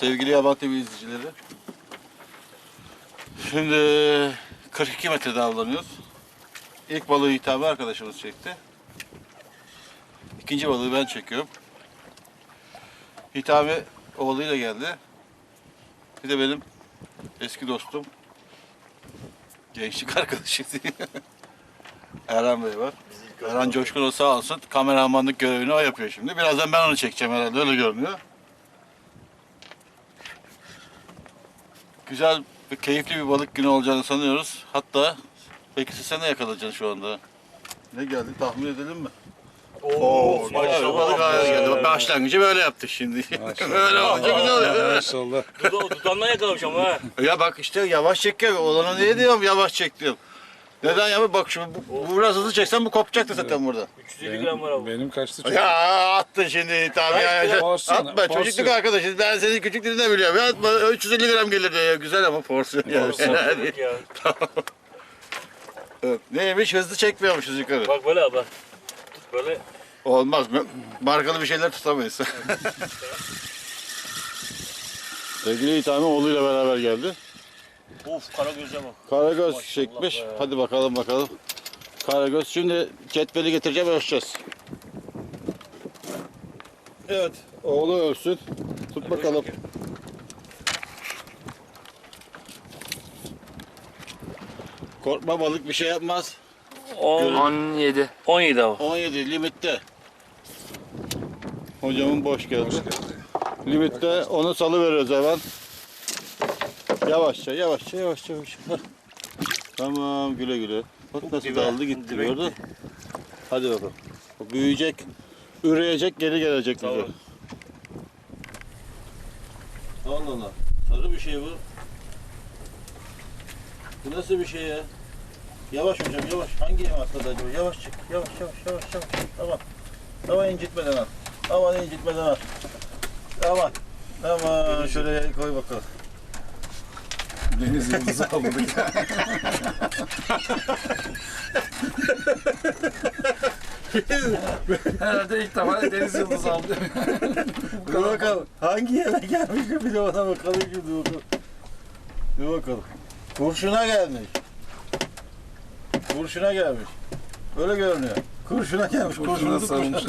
Sevgili Yaban TV izleyicileri. Şimdi 42 metrede avlanıyoruz. İlk balığı hitabı arkadaşımız çekti. İkinci balığı ben çekiyorum. Hitabe o balığıyla geldi. Bir de benim eski dostum, gençlik arkadaşı Erhan Bey var. Erhan Coşkun o sağ olsun kameramanlık görevini o yapıyor şimdi. Birazdan ben onu çekeceğim herhalde öyle görünüyor. Güzel ve keyifli bir balık günü olacağını sanıyoruz. Hatta peki sen ne yakalayacaksın şu anda? Ne geldi tahmin edelim mi? Oo, maşallah. Balık geldi. Bak, Başlangıcı böyle yaptık şimdi. böyle olunca güzel oluyor. Maşallah. Dudağından yakalamış ama ha. Ya bak işte yavaş çekiyor. Oğlana ne diyorum yavaş çek diyorum. Neden ya? Bak şu bu, bu biraz hızlı çeksen bu kopacaktı zaten burada. 350 gram var abi. Benim kaçtı çok. Ya attın şimdi tabii ya. ya. Porsiyon, Atma porsiyon. çocukluk arkadaşız. Ben senin küçüklüğünü de biliyorum. Ya atma 350 gram gelir diye. Güzel ama porsiyon yani. Porsiyon ya. Evet. Neymiş hızlı çekmiyormuşuz yukarı. Bak böyle abi. bak. Tut böyle. Olmaz. Markalı bir şeyler tutamayız. Sevgili İthami oğluyla beraber geldi. Of kara göze bak. Karagöz Maşallah çekmiş. be. Hadi bakalım bakalım. Karagöz şimdi cetveli getireceğim ölçeceğiz. Evet. Oğlu ölsün. Tut bakalım. Korkma balık bir şey yapmaz. 17. 17 abi. 17 limitte. Hocamın boş geldi. Hoş geldi. Limitte onu salı veriyoruz hemen. Yavaşça, yavaşça, yavaşça, yavaşça. Hah. Tamam, güle güle. Bak nasıl Dibe, daldı gitti dibe gördün. Hadi bakalım. O büyüyecek, üreyecek, geri gelecek bize. Tamam. Allah Allah. Sarı bir şey bu. Bu nasıl bir şey ya? Yavaş hocam yavaş. Hangi yem atladı acaba? Yavaş çık. Yavaş yavaş yavaş yavaş. Tamam. Tamam incitmeden al. Aman incitmeden al. Aman. Aman şöyle koy bakalım. Deniz yıldızı aldık. Herhalde ilk defa deniz yıldızı aldı. Dur bakalım. Hangi yere gelmiş bir de ona bakalım şimdi bakalım. Dur bakalım. Kurşuna gelmiş. Kurşuna gelmiş. Öyle görünüyor. Kurşuna gelmiş. Kurşuna Kurşuna sarılmış.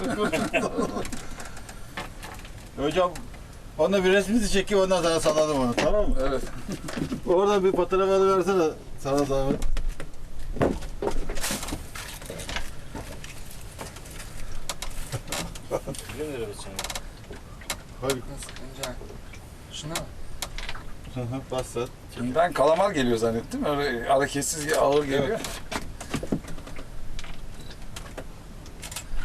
Hocam ona bir resmini çekeyim ondan sonra salalım onu tamam mı? evet. Oradan bir fotoğraf alıversene sana zahmet. Biliyor musun öyle Hadi. Şuna. Bas sen. Ben kalamar geliyor zannettim. Öyle hareketsiz ağır geliyor.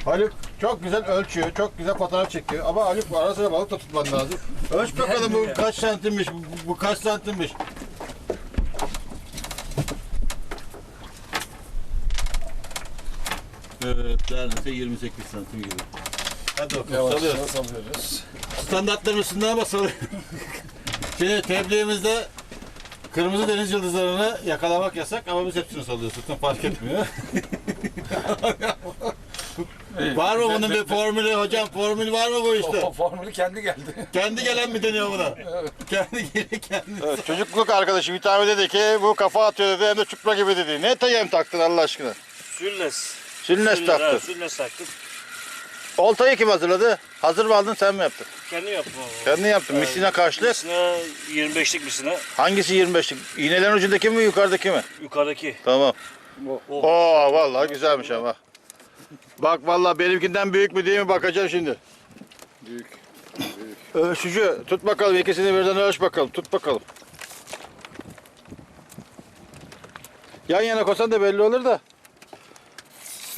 Haluk çok güzel ölçüyor, çok güzel fotoğraf çekiyor ama Haluk ara sıra balık da tutman lazım. Ölç bakalım bu kaç santimmiş, bu, bu kaç santimmiş. Evet, neredeyse 28 santim gibi. Hadi bakalım, Yavaş salıyoruz. yavaş salıyoruz. Standartların üstünde ama salıyor. Şimdi tebliğimizde kırmızı deniz yıldızlarını yakalamak yasak ama biz hepsini salıyoruz. Tutun fark etmiyor. Var mı bunun bir formülü hocam? Formül var mı bu işte? O formülü kendi geldi. Kendi gelen mi deniyor buna? kendi gelen kendi. Evet, çocukluk arkadaşı Vitamin dedi ki bu kafa atıyor dedi hem de çupra gibi dedi. Ne tayem taktın Allah aşkına? Sülles. Sünnes Sülles, taktın. ha, Sülles taktık. Oltayı kim hazırladı? Hazır mı aldın sen mi yaptın? Kendim yaptım abi. Kendin yaptın. Evet. Misina kaçlık? Misine 25'lik misine. Hangisi 25'lik? İğnelerin ucundaki mi yukarıdaki mi? Yukarıdaki. Tamam. Oo vallahi güzelmiş ama. Bak vallahi benimkinden büyük mü değil mi bakacağım şimdi. Büyük. Ölçücü tut bakalım ikisini birden ölç bakalım tut bakalım. Yan yana koysan da belli olur da.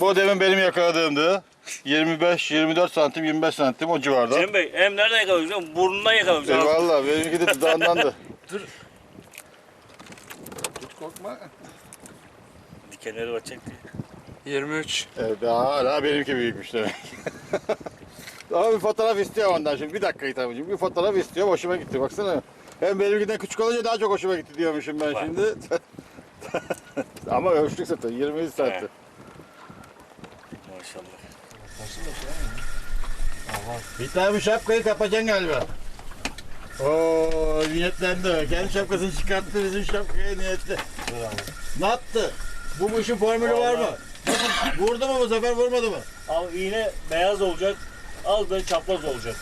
Bu demin benim yakaladığımdı. 25-24 santim 25 santim o civarda. Cem Bey hem nereden yakalamışsın? Burnundan yakalamışsın. E, vallahi benimki de dudağındandı. Tut korkma. Dikenleri batacak diye. 23. Evet daha hala benimki büyükmüş demek. Ama bir fotoğraf istiyor ondan şimdi. Bir dakika Hitabıcığım. Bir fotoğraf istiyor. Hoşuma gitti. Baksana. Hem benimkinden küçük olunca daha çok hoşuma gitti diyormuşum ben şimdi. Ama ölçtük zaten. 23 santim. Maşallah. Bir tane bu şapkayı kapacaksın galiba. Oo niyetlendi. Kendi şapkasını çıkarttı bizim şapkaya niyetli. Ne yaptı? Bu bu işin formülü var mı? Vurdu mu bu sefer vurmadı mı? Al iğne beyaz olacak. Al da çapraz olacak.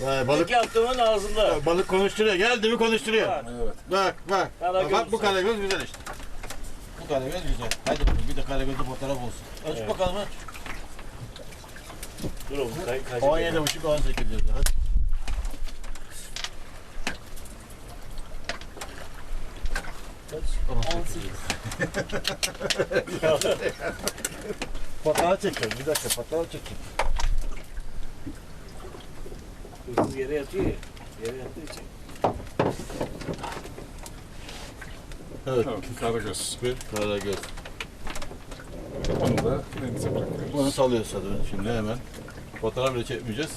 Vay, balık İki attığımın ağzında. balık konuşturuyor. Geldi mi konuşturuyor. Bak. Evet. Bak bak. Karagöz bak bu güzel. karagöz güzel işte. Bu karagöz güzel. Hadi bakalım bir de karagözlü fotoğraf olsun. Ölç Evet. bakalım ha. Dur oğlum. Kay, kayacak 17 buçuk 18 diyordu. Hadi. Fotoğraf çekiyorum. Bir dakika fotoğraf çekeyim. Hırsız yere yatıyor ya. Yere yattığı için. Evet. Evet, karagöz. Bir karagöz. Onu da denize bırakıyoruz. Bunu salıyoruz zaten şimdi hemen. Fotoğraf bile çekmeyeceğiz.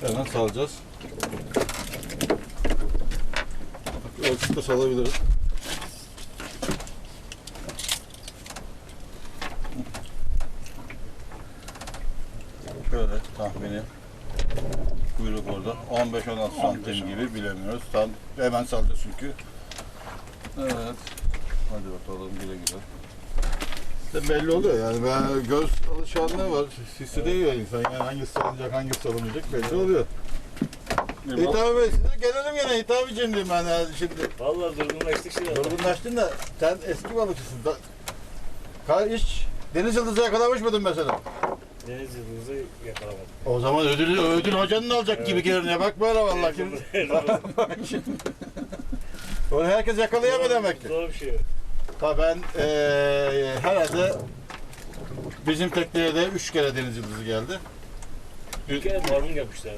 Hemen salacağız. Bak, Ölçüp de salabiliriz. Şöyle tahmini kuyruk orada 15-16 santim gibi bilemiyoruz. Tam hemen salacağız çünkü. Evet. Hadi bakalım güle güle. İşte belli oluyor yani ben göz alışkanlığı var. Hissediyor insan yani hangisi salınacak hangisi salınmayacak belli oluyor. Hitap Bey size gelelim yine hitap için diyeyim ben yani şimdi. Vallahi durgunlaştık şimdi. Durgunlaştın da sen eski balıkçısın. Da, hiç deniz yıldızı yakalamış mıydın mesela? Deniz yıldızı yakalamadık. O zaman ödülü ödül hocanın alacak gibi görünüyor. Bak böyle vallahi. Kim... Onu herkes yakalayamıyor demek ki. Zor bir şey. Tabii ben eee herhalde bizim tekneye de üç kere deniz yıldızı geldi. Bir kere barbun yapmışlar.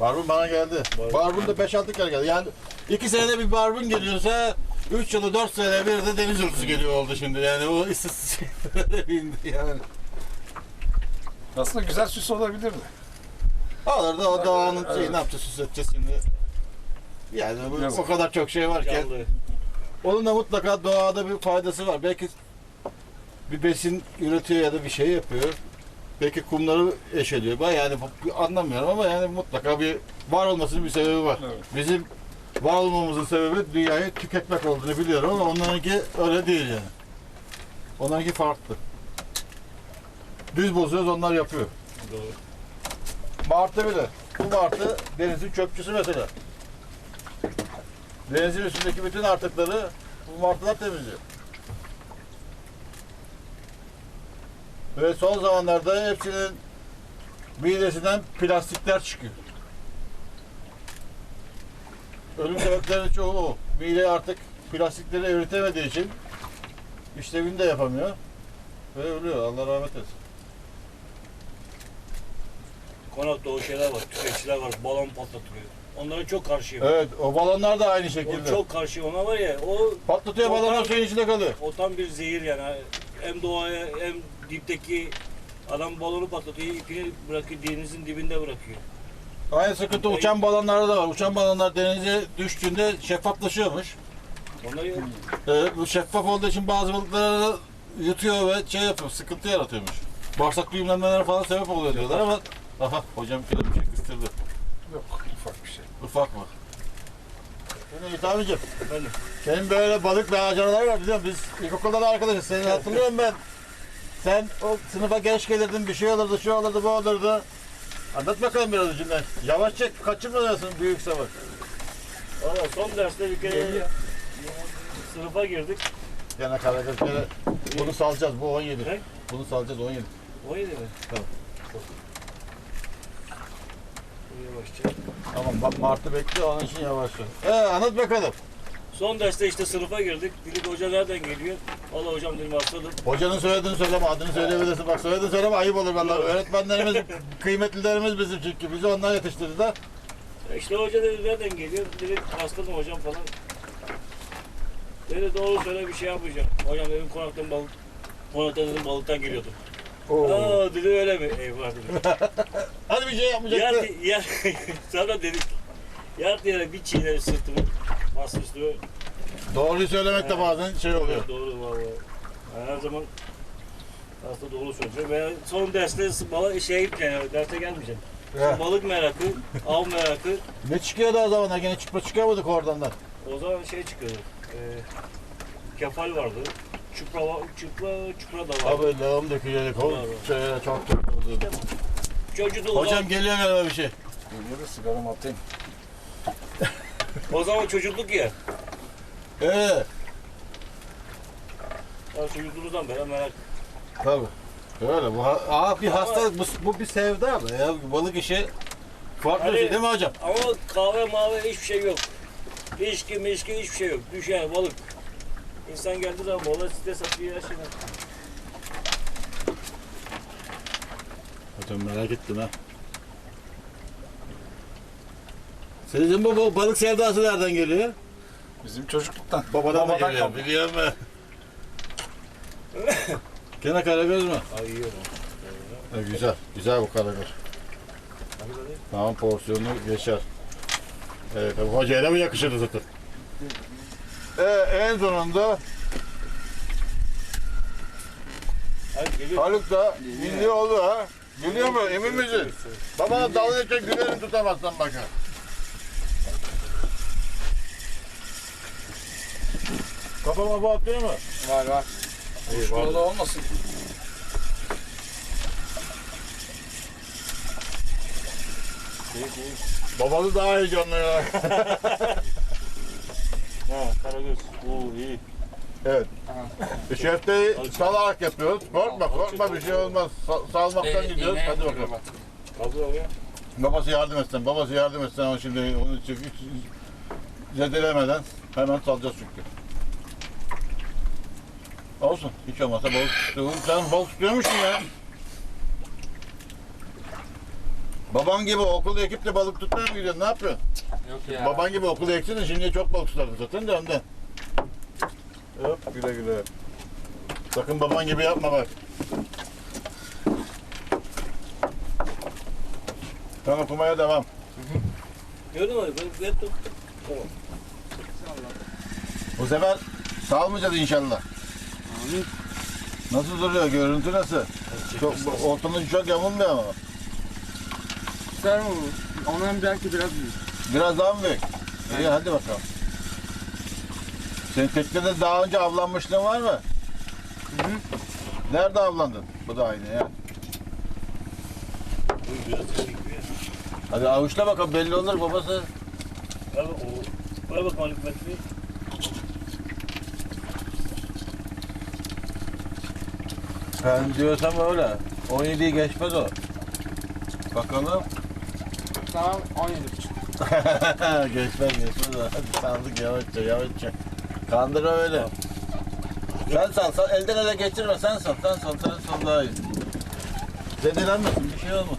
Barbun bana geldi. Barbun. Barbun da 5-6 kere geldi. Yani iki senede bir barbun geliyorsa 3 yılı 4 senede bir de deniz yıldızı geliyor oldu şimdi. Yani o istatistikleri bindi yani. Aslında güzel süs olabilirdi. Alır da o doğanın Evet. şeyi ne yapacağız süs edeceğiz şimdi. Yani bu, Yazık. o kadar çok şey varken Canlı. onun da mutlaka doğada bir faydası var. Belki bir besin üretiyor ya da bir şey yapıyor. Belki kumları eşeliyor. Ben yani anlamıyorum ama yani mutlaka bir var olmasının bir sebebi var. Evet. Bizim var olmamızın sebebi dünyayı tüketmek olduğunu biliyorum ama onlarınki öyle değil yani. Onlarınki farklı. Düz bozuyoruz onlar yapıyor. Doğru. Martı bile. Bu martı denizin çöpçüsü mesela. Denizin üstündeki bütün artıkları bu martılar temizliyor. Ve son zamanlarda hepsinin midesinden plastikler çıkıyor. Ölüm sebeplerinin çoğu o. Mide artık plastikleri üretemediği için işlevini de yapamıyor. Ve ölüyor. Allah rahmet etsin. Konakta o şeyler var, tüfekçiler var, balon patlatıyor. Onlara çok karşıyım. Evet, o balonlar da aynı O şekilde. çok karşı ona var ya, o Patlatıyor O balonlar tam- suyun içinde kalıyor. o tam bir zehir yani. Hem doğaya hem dipteki adam balonu patlatıyor, ipini bırakıyor, denizin dibinde bırakıyor. Aynı sıkıntı uçan balonlarda da var. Uçan balonlar denize düştüğünde şeffaflaşıyormuş. Onları Ee, bu şeffaf olduğu için bazı balıklara yutuyor ve şey yapıyor, sıkıntı yaratıyormuş. Bağırsak düğümlenmelere falan sebep oluyor diyorlar ama aha hocam şöyle bir şey kıstırdı. Yok ufak bir şey. Ufak mı? Şimdi İthamicim, Efendim? senin böyle balık ve acaralar var biliyorum biz ilkokulda da arkadaşız. Seni hatırlıyorum ben. Sen o sınıfa geç gelirdin, bir şey olurdu, şu olurdu, bu olurdu. Anlat bakalım biraz ucundan. Yavaş çek, kaçırmayacaksın büyük savaş. Valla son derste bir kere sınıfa girdik. Gene Karagöz gene bunu salacağız bu 17. Ne? Bunu salacağız 17. 17 mi? Tamam. Yavaşça. Tamam bak Mart'ı bekliyor onun için yavaşla. Ee anlat bakalım. Son derste işte sınıfa girdik. Dedik hoca nereden geliyor? Valla hocam dedim hastalık. Hocanın soyadını söyleme, adını söyleyebilirsin. Bak soyadını söyleme ayıp olur vallahi. Öğretmenlerimiz, kıymetlilerimiz bizim çünkü. Bizi onlar yetiştirdiler. İşte hoca dedi nereden geliyor? Dedik hastayım hocam falan. Dedi doğru söyle bir şey yapacağım. Hocam dedim konaktan balık. Konaktan dedim balıktan geliyordu. Aa dedi öyle mi? Eyvah dedim. Bir şey yapmayacaktı. yer, sonra dedik. Yer diyerek bir çiğner sırtımı. Bastı üstüme. Doğruyu söylemek de bazen şey oluyor. Doğru valla. Ben her zaman hasta doğru söylüyorum. Ve son derste şeye gitmeyeceğim. Yani, derse gelmeyeceğim. He. balık merakı, av merakı. Ne çıkıyordu o zaman? Gene çıkma çıkamadık oradan da. O zaman şey çıkıyor. E, kefal vardı. Çupra, var- çupra, çupra da vardı. Abi lağım dökülecek. O Var, var. şeye çok çok oldu. Çocuğu Hocam geliyor galiba bir şey. Geliyor da sigaramı atayım. o zaman çocukluk ya. Ee, Ya çocukluğumuzdan beri merak. tabii. Öyle bu ha- Aa, bir hastalık bu, bu bir sevda abi ya balık işi farklı bir Hani- şey değil mi hocam? Ama kahve mavi hiçbir şey yok. İçki mişki hiçbir şey yok. Düşen balık. İnsan geldiği zaman balığı stres atıyor her şeyden. Hocam merak ettim ha. Sizin bu, bu balık sevdası nereden geliyor? Bizim çocukluktan. Babadan, mı geliyor? Biliyor musun? Gene karagöz mü? Ay yiyorum. Ha, güzel, güzel bu karagöz. Tamam porsiyonu geçer. Evet, da mı yakışırdı zaten? Ee, en sonunda. Haluk da milli oldu ha. Biliyor mu? Emin misin? Babana dalga geçecek gülerini tutamazsan bakın. Kafama bu atıyor mu? Var var. İyi Burada da olmasın. Babalı daha heyecanlı ya. Ha karagöz. Oo iyi. Evet. Şefteyi salarak yapıyoruz. Korkma korkma bir şey olmaz. Sa- salmaktan gidiyoruz. Hadi bakalım. Babası yardım etsen, babası yardım etsen ama şimdi onu hiç zedelemeden hemen salacağız çünkü. Olsun, hiç olmazsa balık tutuyorum. Sen balık tutuyormuşsun ya. Baban gibi okulu ekip de balık tutmaya mı gidiyorsun? Ne yapıyorsun? Yok ya. Baban gibi okulu eksin de şimdi çok balık tutardın zaten de ondan. Hop güle güle. Sakın baban gibi yapma bak. Sen okumaya devam. Gördün mü? Ben, tuttum. Tamam. Bu sefer salmayacağız inşallah. Nasıl duruyor? Görüntü nasıl? Çok, ortamın çok yamulmuyor ama. Güzel mi bu? Ondan belki biraz büyük. Biraz daha mı büyük? İyi hadi bakalım. Senin teknede daha önce avlanmışlığın var mı? hı. Nerede avlandın? Bu da aynı ya. Hadi avuçla bakalım belli olur babası. Ver o. Ver bak Malik Metri. Ben diyorsam öyle. 17'yi geçmez o. Bakalım. Tamam 17,5. geçmez geçmez o. Hadi saldık yavaşça yavaşça. Kandıra öyle. Sen sal, sal. Elden ele geçirme. Sen sal, sen sal. Sen sal daha iyi. Zedelenmesin, bir şey olmasın.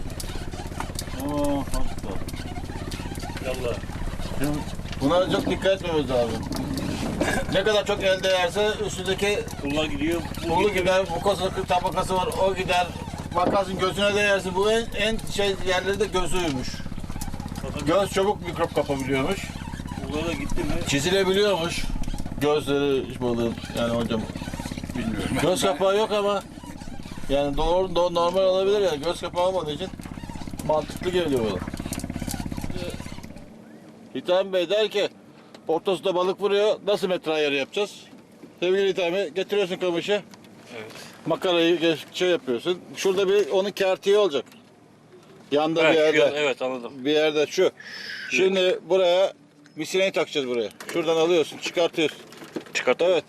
Oo, hasta. Yallah. Şimdi Buna çok dikkat etmemiz lazım. Ne kadar çok el değerse üstündeki Kullar gidiyor. Bu Kolu gider, mukosa tabakası var, o gider. Bakarsın gözüne değersin. Bu en, en şey yerleri de gözüymüş. Göz çabuk mikrop kapabiliyormuş. Kullara da gitti mi? Çizilebiliyormuş. Gözleri balığın yani hocam. Bilmiyorum. Göz kapağı yok ama yani doğru, doğru normal olabilir ya. Göz kapağı olmadığı için mantıklı geliyor bana. Hitam Bey der ki ortasında balık vuruyor. Nasıl metre ayarı yapacağız? Sevgili Hitam Bey getiriyorsun kamışı. Evet. Makarayı geç- şey yapıyorsun. Şurada bir onun kertiği olacak. Yanda bir Evet, yerde. gör- evet anladım. Bir yerde şu. Şimdi buraya misineyi takacağız buraya. Şuradan alıyorsun, çıkartıyorsun. Çıkart. Evet.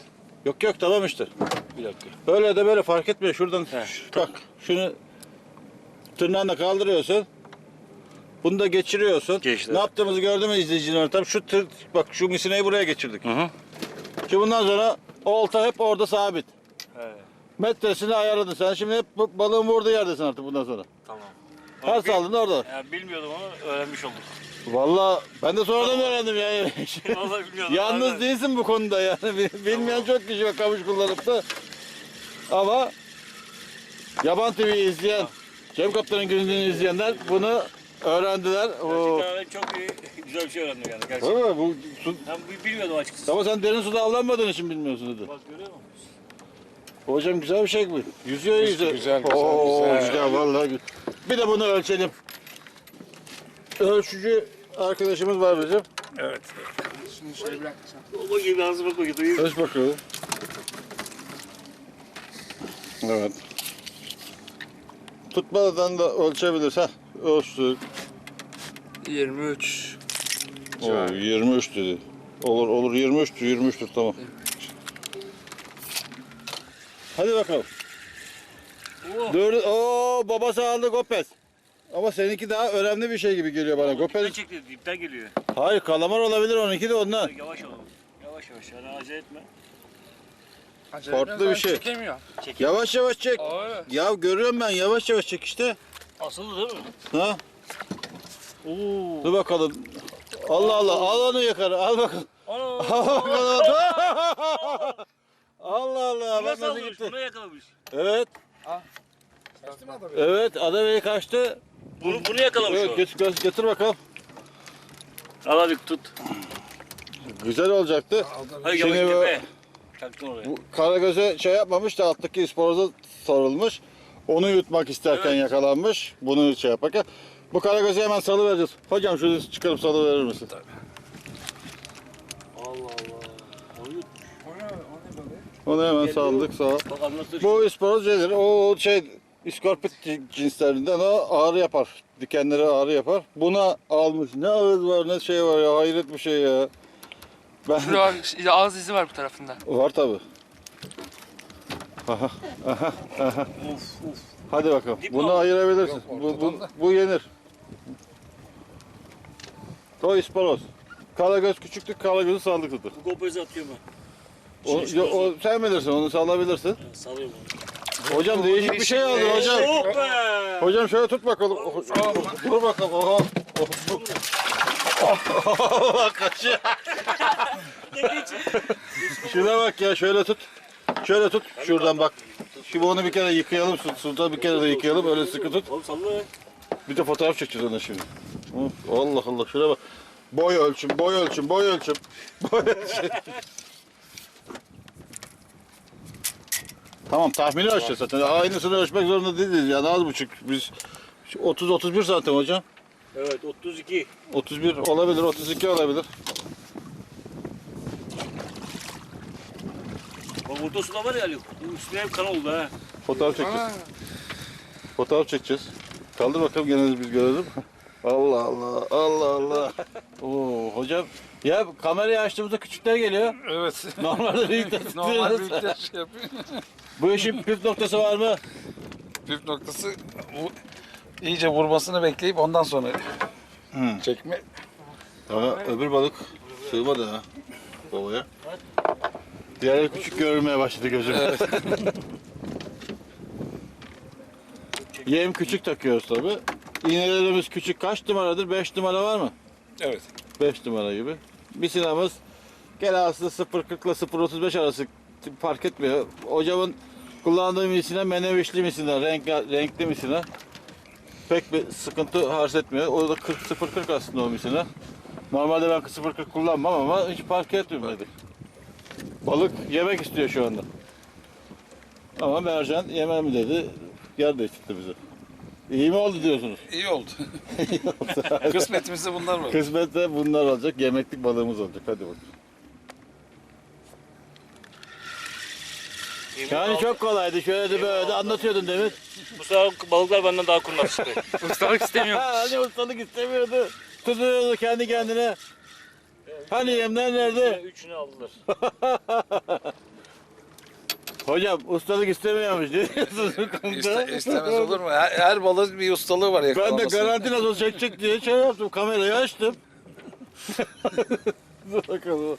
Yok yok tamam işte. Bir dakika. Böyle de böyle fark etmiyor. Şuradan He, şu- bak şunu tırnağınla kaldırıyorsun. Bunu da geçiriyorsun. Geçti. Ne yaptığımızı gördün mü izleyiciler? Tam şu tır, bak şu misineyi buraya geçirdik. Hı hı. Şimdi bundan sonra olta hep orada sabit. Evet. Metresini ayarladın sen. Şimdi hep bu- balığın vurduğu yerdesin artık bundan sonra. Tamam. Her saldığında orada. Ya bilmiyordum onu öğrenmiş olduk. Vallahi ben de sonradan öğrendim yani. Vallahi bilmiyordum. Yalnız Aynen. değilsin bu konuda yani. Bil- Bilmeyen çok kişi var kamış kullanıp da. Ama Yaban TV'yi izleyen, Cem Kaptan'ın gününü izleyenler bunu öğrendiler. O... Gerçekten ben çok iyi, güzel bir şey öğrendim yani gerçekten. Değil mi? Bu su... Ben bi- bilmiyordum açıkçası. Ama sen derin suda avlanmadığın için bilmiyorsun dedi. Bak görüyor musun? Hocam güzel bir şey bu. Yüzüyor yüzüyor. güzel, güzel, Oo, güzel. güzel vallahi güzel. Bir de bunu ölçelim. ölçücü arkadaşımız var bizim. Evet. Şunu şöyle bırakacağım. Baba gibi ağzıma koydu. Ölç bakalım. Evet. Tutmadan da ölçebiliriz. ha. Ölçtük. 23. Oo, 23 dedi. Olur olur 23'tür 23'tür tamam. Hadi bakalım. Oo. Dur. Oo babası aldı Gopez. Ama seninki daha önemli bir şey gibi geliyor bana. Gopez. çekti, dipten geliyor. Hayır kalamar olabilir onunki de ondan. Yavaş ol. Yavaş yavaş. Yani acele etme. Acele Farklı bir şey. Çekemiyor. Çek. Yavaş yavaş çek. Öyle. Ya görüyorum ben yavaş yavaş çek işte. Asılı değil mi? Ha? Oo. Dur bakalım. Allah Allah al onu yukarı al bakalım. Al bakalım. Allah Allah bak Buna nasıl saldırmış, gitti. buna yakalamış. Evet. Kaçtı mı adam? Evet Adabey kaçtı. Bunu, bunu yakalamış Evet, o. götür, götür, götür bakalım. Al hadi tut. Güzel olacaktı. Hadi Şimdi yavaş bu- tepe. Taktın oraya. Bu Karagöz'e şey yapmamış da alttaki isporoza sarılmış. Onu yutmak isterken Evet. yakalanmış. Bunu şey yaparken. Bu Karagöz'ü hemen salıvereceğiz. Hocam şunu çıkarıp salıverir misin? Allah Onu hemen saldık sağa. Bu isporoz şeydir. O şey iskorpit cinslerinden o ağrı yapar. Dikenleri ağrı yapar. Buna almış. Ne ağız var ne şey var ya. Hayret bir şey ya. Ben... Şurada ağız izi var bu tarafında. Var tabi. Aha, aha, aha. Hadi bakalım. Dip Bunu ayırabilirsin. Yok, bu, bu, bu yenir. O isparoz. Karagöz küçüktük, karagözü tutu. Bu kopezi atıyorum ben. O, Şey, o, sen bilirsin, onu salabilirsin. Salıyorum onu. Hocam değişik bir şey aldı hocam. Oh be! Hocam şöyle tut bakalım. Dur bakalım. Oha. Allah kaçıyor. Şuna bak ya şöyle tut. Şöyle tut. Şuradan bak. Şimdi onu bir kere yıkayalım. su- Suda bir kere de yıkayalım. Öyle sıkı tut. Oğlum salla. Bir de fotoğraf çekeceğiz ona şimdi. Of, Allah Allah şuna bak. Boy ölçüm, boy ölçüm, boy ölçüm. Boy ölçüm. Tamam tahmini ölçeceğiz zaten. Aynısını ölçmek zorunda değiliz yani az buçuk. Biz 30-31 zaten hocam. Evet 32. 31 olabilir, 32 olabilir. Bak orta suda var ya Ali. Bu üstüne hep kan oldu ha. Fotoğraf çekeceğiz. Fotoğraf çekeceğiz. Kaldır bakalım gene biz görelim. Allah Allah, Allah Allah. Oo, hocam ya kamerayı açtığımızda küçükler geliyor. Evet. Normalde büyükler Normal tutuyoruz. büyükler şey yapıyor. Bu işin püf noktası var mı? Püf noktası bu iyice vurmasını bekleyip ondan sonra Hı. çekme. Ama öbür balık sığmadı ha babaya. Diğerleri küçük görülmeye başladı gözüme. Yem küçük takıyoruz tabi. İğnelerimiz küçük. Kaç numaradır? 5 numara var mı? Evet. 5 numara gibi. Misinamız gene aslında 0.40 ile 0.35 arası fark etmiyor. Hocamın kullandığı misina menevişli misina, renk, renkli misina. Pek bir sıkıntı arz etmiyor. O da 40 0.40 aslında o misina. Normalde ben 0.40 kullanmam ama hiç fark etmedi. Balık yemek istiyor şu anda. Ama mercan yemem dedi. Yer değiştirdi bize. İyi mi oldu diyorsunuz? İyi oldu. Kısmetimizde bunlar var. Kısmette bunlar olacak. Yemeklik balığımız olacak. Hadi bakalım. Yani çok kolaydı. Şöyle de böyle de anlatıyordun demin. Bu sefer balıklar benden daha kurnaz çıktı. Ustalık istemiyor. Ha, hani ustalık istemiyordu. Tutuyordu kendi kendine. Hani yemler nerede? Üçünü aldılar. Hocam ustalık istemiyormuş. Ne diyorsunuz? İste, istemez olur mu? Her, her balığın bir ustalığı var Ben de yakalaması. garanti nasıl çekecek diye şey yaptım. Kamerayı açtım. Dur bakalım.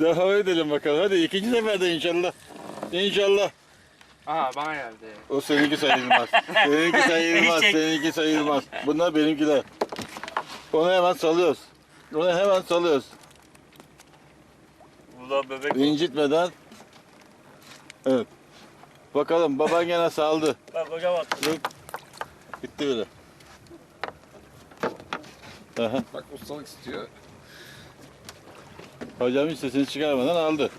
Devam edelim bakalım. Hadi ikinci seferde inşallah. İnşallah. Aha bana geldi. O seninki sayılmaz. seninki sayılmaz. Seninki sayılmaz. Bunlar benimkiler. Onu hemen salıyoruz. Onu hemen salıyoruz. Burada bebek. İncitmeden. Evet. Bakalım baban gene saldı. Bak hocam at. Gitti bile. Aha. Bak ustalık istiyor. Hocam hiç sesini çıkarmadan aldı.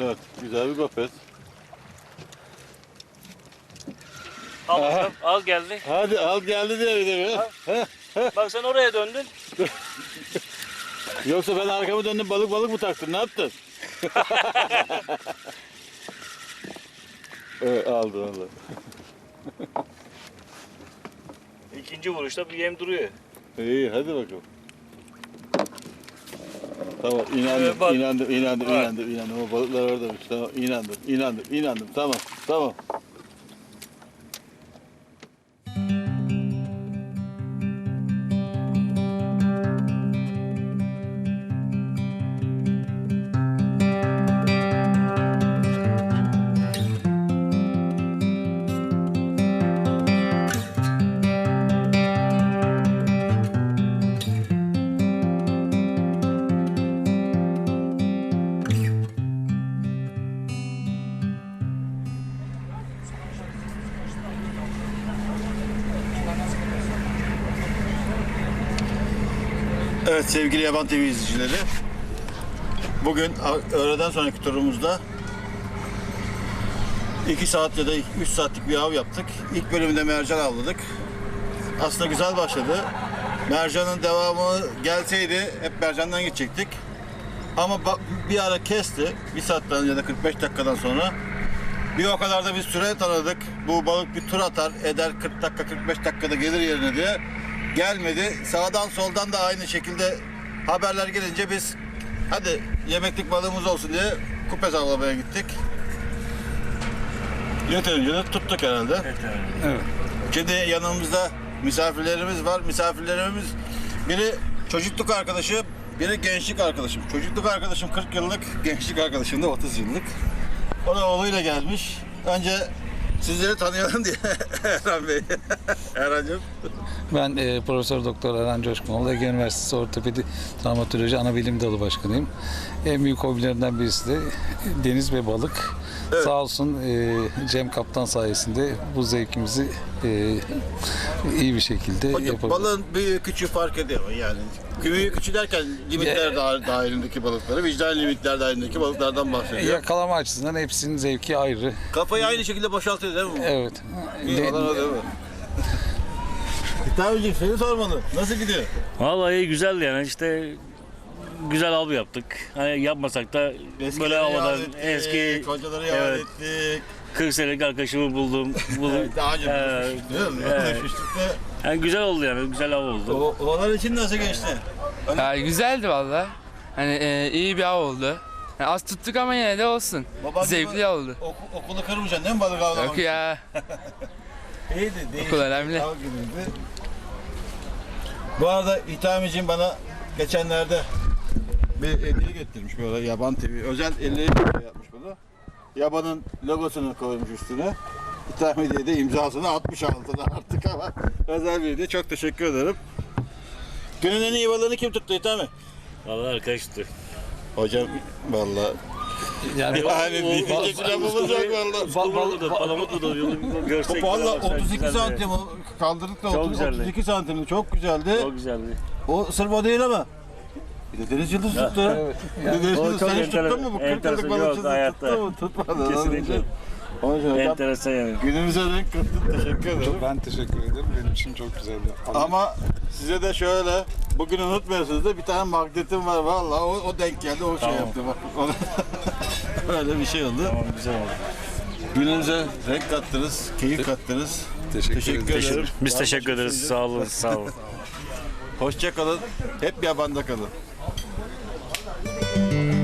Evet, güzel bir gofret. Al Aha. Al geldi. Hadi al geldi diye bir de be. Heh. Bak sen oraya döndün. Yoksa ben arkamı döndüm balık balık mı taktın? Ne yaptın? evet aldı aldı. İkinci vuruşta bir yem duruyor. İyi hadi bakalım. Tamam inandım, Evet, bak. inandım, inandım, inandım, inandım. O balıklar oradaymış. Tamam inandım, inandım, inandım. Tamam, tamam. Evet sevgili Yaban TV izleyicileri. Bugün öğleden sonraki turumuzda 2 saat ya da 3 saatlik bir av yaptık. İlk bölümde mercan avladık. Aslında güzel başladı. Mercanın devamı gelseydi hep mercandan gidecektik. Ama bir ara kesti. Bir saatten ya da 45 dakikadan sonra. Bir o kadar da bir süre tanıdık. Bu balık bir tur atar, eder 40 dakika 45 dakikada gelir yerine diye. Gelmedi. Sağdan soldan da aynı şekilde haberler gelince biz hadi yemeklik balığımız olsun diye kupez avlamaya gittik. Yeterince de tuttuk herhalde. Evet. Şimdi yanımızda misafirlerimiz var. Misafirlerimiz biri çocukluk arkadaşı, biri gençlik arkadaşım. Çocukluk arkadaşım 40 yıllık, gençlik arkadaşım da 30 yıllık. O da oğluyla gelmiş. Önce sizleri tanıyalım diye Erhan Bey. Erhan'cığım. Ben e, Profesör Doktor Erhan Coşkunoğlu, Ege Üniversitesi Ortopedi Travmatoloji Anabilim Dalı Başkanıyım. En büyük hobilerinden birisi de deniz ve balık. Sağ olsun e, Cem Kaptan sayesinde bu zevkimizi e, iyi bir şekilde yapabiliyoruz. balığın büyüğü küçüğü fark ediyor yani? Büyüğü küçüğü derken limitler dahil- dahilindeki balıkları, vicdan limitler dahilindeki balıklardan bahsediyor. Yakalama açısından hepsinin zevki ayrı. Kafayı aynı şekilde boşaltıyor değil mi? bu? Evet. İyi, De- o değil mi? Tabi'cim seni sormalı. Nasıl gidiyor? Vallahi güzel yani işte güzel av yaptık. Hani yapmasak da böyle Eskileri havadan yad ettik, eski Kocaları yad Evet. ettik. 40 senelik arkadaşımı buldum. buldum. Daha önce değil mi? Evet. Buluşmuştuk da. Yani güzel oldu yani güzel av oldu. O, oğlan için nasıl geçti? Ya güzeldi valla. Hani e, iyi bir av oldu. Yani az tuttuk ama yine de olsun. Baba Zevkli oldu. Ok, okulu kırmayacaksın değil mi balık avlamak? Yok ya. İyiydi. değişik Okul önemli. Bu arada İthamicim bana geçenlerde bir hediye getirmiş böyle yaban TV. Özel elle yapmış bunu. Yabanın logosunu koymuş üstüne. İthami diye de imzasını atmış altına artık ama özel bir hediye. Çok teşekkür ederim. Günün en iyi balığını kim tuttu İthami? Vallahi arkadaştı. Hocam vallahi Yani yani o- diyecek lafımız yok vallahi. Uskumru oldu, palamut da yolu görsek. Valla beraber 32 güzeldi. santim o kaldırdık da Çok 30, güzeldi. 32 santimdi çok güzeldi. Çok güzeldi. O sırf o değil ama. Bir de deniz yıldızı tuttu. evet. Bir de deniz O yıldızı çok sen hiç tuttun enteresan- mu bu 40 yıllık hayatta. tuttu mu? Tutmadı. Kesinlikle. Onun için hocam Enteresan yani. günümüze renk kattın teşekkür ederim. ben teşekkür ederim. Benim için çok güzeldi. Ama size de şöyle bugün unutmuyorsunuz da bir tane magnetim var vallahi o, o denk geldi o şey Tamam. yaptı bak. Öyle bir şey oldu. Tamam güzel oldu. Gününüze renk kattınız, keyif kattınız. Teşekkür, Teşekkür ederim. Biz Var mı teşekkür ederiz. Sağ olun, sağ olun. Hoşça kalın. Hep yabanda kalın. 어? 음.